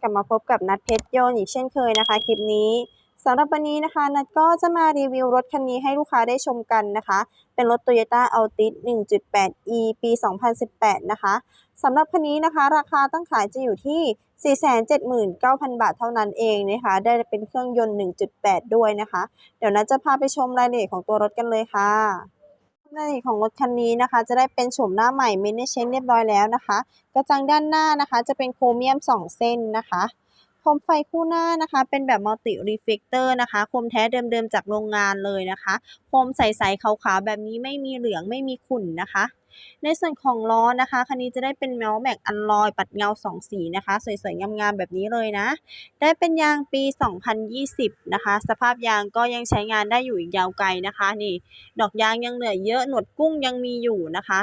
กลับมาพบกับนัดเพชรโยนอีกเช่นเคยนะคะ คลิปนี้สำหรับวันนี้นะคะ นัดก็จะมารีวิวรถคันนี้ให้ลูกค้าได้ชมกันนะคะ เป็นรถ Toyota Altis 1.8e ปี 2018 นะคะสำหรับคันนี้นะคะ ราคาตั้งขายจะอยู่ที่ 479,000 บาทเท่านั้นเองนะคะ ได้เป็นเครื่องยนต์ 1.8 ด้วยนะคะ เดี๋ยวนัดจะพาไปชมรายละเอียดของตัวรถกันเลยค่ะ รายละเอียดของรถคันนี้นะคะ จะได้เป็นโฉมหน้าใหม่เมนเดเชนเรียบร้อยแล้วนะคะ กระจังด้านหน้านะคะจะเป็นโครเมียม 2 เส้นนะคะโคมไฟคู่หน้านะคะเป็นแบบมัลติรีเฟกเตอร์นะคะโคมแท้เดิมๆจากโรงงานเลยนะคะโคมใสๆขาวๆแบบนี้ไม่มีเหลืองไม่มีขุ่นนะคะ ในส่วนของล้อนะคะคันนี้จะได้เป็นแมวแม็กอันลอยปัดเงา 2 สีนะคะ สวยๆ งามๆ แบบนี้เลยนะ ได้เป็นยางปี 2020 นะคะ สภาพยางก็ยังใช้งานได้อยู่อีกยาวไกลนะคะ นี่ ดอกยางยังเหลือเยอะ หนวดกุ้งยังมีอยู่นะคะ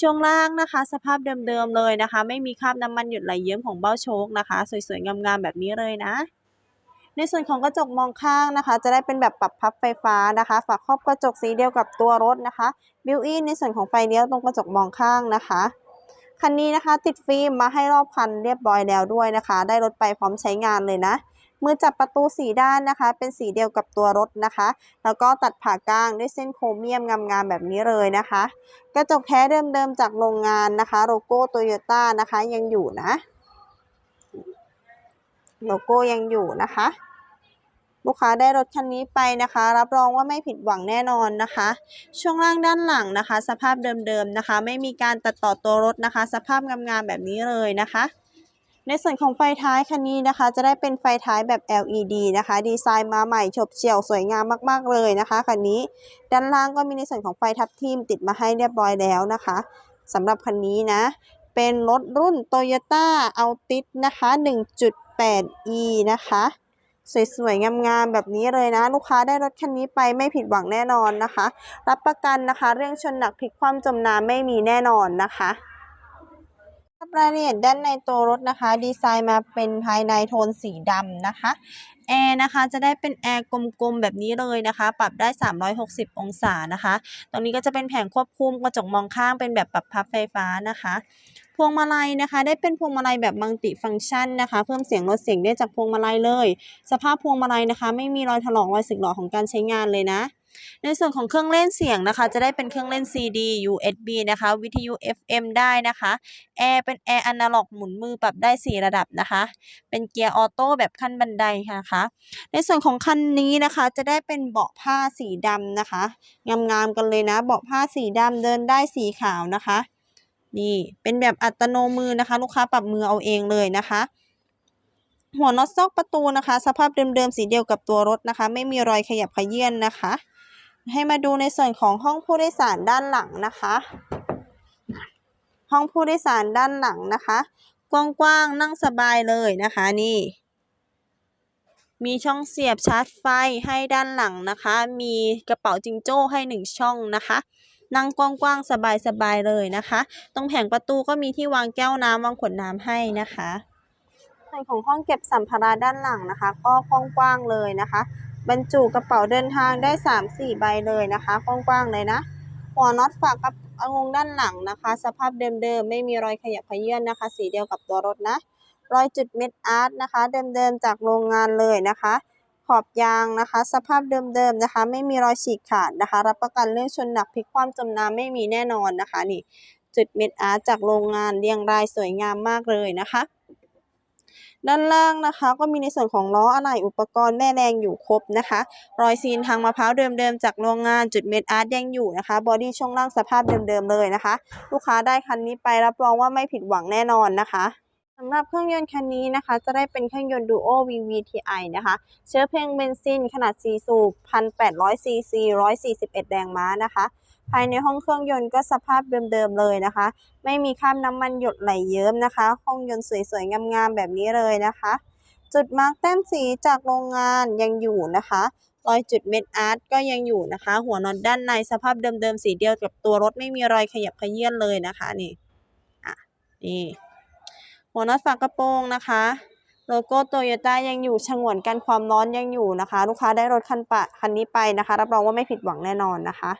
ช่วงล่างนะคะ สภาพเดิมๆเลยนะคะ ไม่มีคราบน้ำมันหยดไหลเยิ้มของเบ้าโชคนะคะ สวยๆ งามๆ แบบนี้เลยนะ ในส่วนของกระจกมองข้างนะคะ จะได้เป็นแบบปรับพับไฟฟ้านะคะ ฝาครอบกระจกสีเดียวกับตัวรถนะคะ บิวอินในส่วนของไฟเลี้ยวตรงกระจกมองข้างนะคะคันนี้นะคะติดฟิล์มมาให้รอบคันเรียบร้อยแล้วด้วยนะคะ ได้รถไปพร้อมใช้งานเลยนะมือจับประตูสีด้านนะคะ เป็นสีเดียวกับตัวรถนะคะ แล้วก็ตัดผ่ากลางด้วยเส้นโครเมียมงามๆแบบนี้เลยนะคะ กระจกแท้เดิมๆจากโรงงานนะคะ โลโก้โตโยต้านะคะยังอยู่นะ โลโก้ยังอยู่นะคะ ลูกค้าได้รถคันนี้ไปนะคะ รับรองว่าไม่ผิดหวังแน่นอนนะคะ ช่วงล่างด้านหลังนะคะ สภาพเดิมๆนะคะ ไม่มีการตัดต่อตัวรถนะคะ สภาพงามๆแบบนี้เลยนะคะ ในส่วนของไฟท้ายคันนี้นะคะ จะได้เป็นไฟท้ายแบบ LED นะคะ ดีไซน์มาใหม่ฉบเฉี่ยวสวยงามมากๆเลยนะคะคันนี้ ด้านล่างก็มีในส่วนของไฟทับทิมติดมาให้เรียบร้อยแล้วนะคะสำหรับคันนี้นะเป็นรถรุ่น Toyota Altis นะคะ 8e นะคะ สวยๆ งามๆ แบบนี้เลยนะ ลูกค้าได้รถคันนี้ไปไม่ผิดหวังแน่นอนนะคะ รับประกันนะคะ เรื่องชนหนักพลิกคว่ำจมน้ำไม่มีแน่นอนนะคะรายละเอียดด้านในตัวรถนะคะ ดีไซน์มาเป็นภายในโทนสีดำนะคะแอร์นะคะจะได้เป็นแอร์กลมๆแบบนี้เลยนะคะ ปรับได้ 360 องศานะคะ ตรงนี้ก็จะเป็นแผงควบคุมกระจกมองข้างเป็นแบบปรับพับไฟฟ้านะคะ พวงมาลัยนะคะ ได้เป็นพวงมาลัยแบบมัลติฟังก์ชันนะคะ เพิ่มเสียงลดเสียงได้จากพวงมาลัยเลย สภาพพวงมาลัยนะคะ ไม่มีรอยถลอกรอยสึกหรอของการใช้งานเลยนะในส่วนของเครื่องเล่นเสียงนะคะ จะได้เป็นเครื่องเล่น CD USB นะคะ วิทยุ FM ได้นะคะแอร์เป็นแอร์อนาล็อกหมุนมือปรับได้ 4 ระดับนะคะ เป็นเกียร์ออโต้แบบขั้นบันไดนะคะ ในส่วนของคันนี้นะคะจะได้เป็นเบาะผ้าสีดำนะคะงามๆกันเลยนะ เบาะผ้าสีดำเดินได้สีขาวนะคะ นี่เป็นแบบอัตโนมือนะคะ ลูกค้าปรับมือเอาเองเลยนะคะ หัวน็อตซอกประตูนะคะ สภาพเดิมๆสีเดียวกับตัวรถนะคะ ไม่มีรอยขยับขยื่นนะคะ ให้มาดูในส่วนของห้องผู้โดยสารด้านหลังนะคะ ห้องผู้โดยสารด้านหลังนะคะ กว้างๆนั่งสบายเลยนะคะนี่มีช่องเสียบชาร์จไฟให้ด้านหลังนะคะ มีกระเป๋าจิงโจ้ให้หนึ่งช่องนะคะ นั่งกว้างๆสบายๆเลยนะคะ ตรงแผงประตูก็มีที่วางแก้วน้ำวางขวดน้ำให้นะคะส่วนของห้องเก็บสัมภาระด้านหลังนะคะ ก็กว้างๆเลยนะคะ บรรจุกระเป๋าเดินทางได้ 3-4 ใบเลยนะคะกว้างๆเลยนะหัวน็อตฝากกับองงด้านหลังนะคะ สภาพเดิมๆไม่มีรอยขยับขยื่นนะคะ สีเดียวกับตัวรถนะ รอยจุดเม็ดอาร์ตนะคะ เดิมๆจากโรงงานเลยนะคะ ขอบยางนะคะ สภาพเดิมๆนะคะ ไม่มีรอยฉีกขาดนะคะ รับประกันเรื่องชนหนักพลิกคว่ำจมน้ำไม่มีแน่นอนนะคะนี่จุดเม็ดอาร์ตจากโรงงานเรียงรายสวยงามมากเลยนะคะ ด้านล่างนะคะ ก็มีในส่วนของล้ออะไหล่อุปกรณ์แม่แรงอยู่ครบนะคะ รอยซีนทางมะพร้าวเดิมๆจากโรงงานจุดเม็ดอาร์ตยังอยู่นะคะบอดี้ช่วงล่างสภาพเดิมๆเลยนะคะ ลูกค้าได้คันนี้ไปรับรองว่าไม่ผิดหวังแน่นอนนะคะ สำหรับเครื่องยนต์คันนี้นะคะ จะได้เป็นเครื่องยนต์ Duo VVTi นะคะ เชื้อเพลิงเบนซินขนาด 4 สูบ 1,800 ซีซี 141 แรงม้านะคะ ภายในห้องเครื่องยนต์ก็สภาพเดิมๆเลยนะคะ ไม่มีคราบน้ำมันหยดไหลเยิ้มนะคะ ห้องยนต์สวยๆ งามๆ แบบนี้เลยนะคะ จุดมาร์กแต้มสีจากโรงงานยังอยู่นะคะ รอยจุดเม็ดอาร์ตก็ยังอยู่นะคะ หัวน็อตด้านในสภาพเดิมๆ สีเดียวกับตัวรถไม่มีรอยขยับขยื่นเลยนะคะนี่ อะ นี่ หัวน็อตฝากระโปรงนะคะโลโก้โตโยต้ายังอยู่ฉงวนกันความร้อนยังอยู่นะคะ ลูกค้าได้รถคันปะคันนี้ไปนะคะ รับรองว่าไม่ผิดหวังแน่นอนนะคะ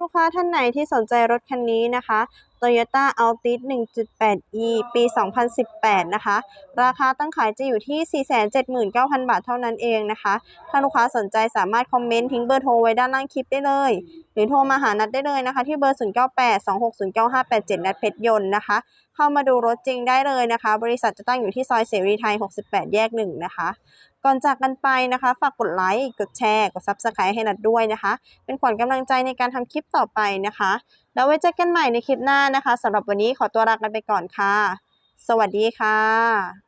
ลูกค้าท่านไหนที่สนใจรถคันนี้นะคะ Toyota Altis 1.8e ปี 2018 นะคะ ราคาตั้งขายจะอยู่ที่ 479,000 บาทเท่านั้นเองนะคะ ถ้าลูกค้าสนใจสามารถคอมเมนต์ทิ้งเบอร์โทรไว้ด้านล่างคลิปได้เลย หรือโทรมาหานัดได้เลยนะคะ ที่เบอร์ 0982609587 นัดเพชรยนต์นะคะ เข้ามาดูรถจริงได้เลยนะคะ บริษัทจะตั้งอยู่ที่ซอยเสรีไทย 68 แยก 1 นะคะก่อนจากกันไปนะคะ ฝากกดไลค์ กดแชร์ กด Subscribe ให้นัดด้วยนะคะ เป็นขวัญกำลังใจในการทำคลิปต่อไปนะคะ แล้วไว้เจอกันใหม่ในคลิปหน้านะคะสำหรับวันนี้ขอตัวลากันไปก่อนค่ะ สวัสดีค่ะ